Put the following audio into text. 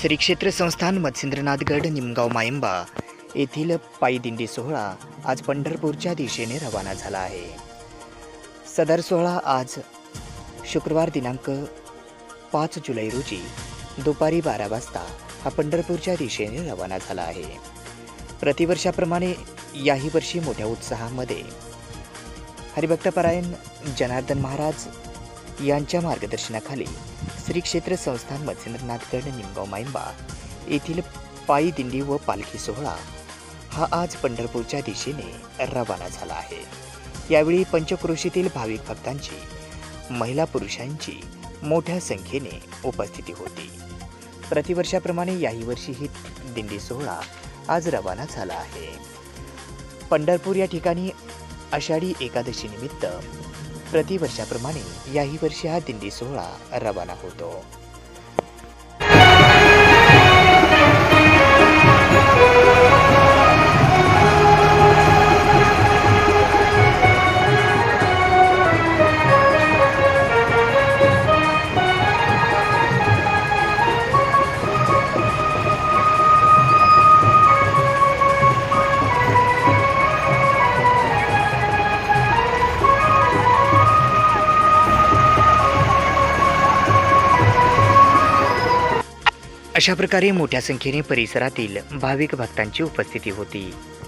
श्री क्षेत्र संस्थान मत्स्येंद्रनाथगड निमगाव मायंबा येथील पायदिंडी सोहळा आज पंढरपूरच्या दिशेने रवाना झाला आहे. सदर सोहळा आज शुक्रवार दिनांक पाच जुलै रोजी दुपारी बारा वाजता हा पंढरपूरच्या दिशेने रवाना झाला आहे. प्रतिवर्षाप्रमाणे याही वर्षी मोठ्या उत्साहामध्ये हरिभक्तपरायण जनार्दन महाराज यांच्या मार्गदर्शनाखाली श्री क्षेत्र संस्थान मत्स्येंद्रनाथगड निमगाव मायंबा येथील पायी दिंडी व पालखी सोहळा हा आज पंढरपूरच्या दिशेने रवाना झाला आहे. यावेळी पंचक्रोशीतील भाविक भक्तांची महिला पुरुषांची मोठ्या संख्येने उपस्थिती होती. प्रतिवर्षाप्रमाणे याही वर्षी ही दिंडी सोहळा आज रवाना झाला आहे. पंढरपूर या ठिकाणी आषाढी एकादशीनिमित्त प्रतिवर्षाप्रमाणे याही वर्षी हा दिंडी सोहळा रवाना होतो. अशा प्रकारे मोठ्या संख्येने परिसरातील भाविक भक्तांची उपस्थिती होती.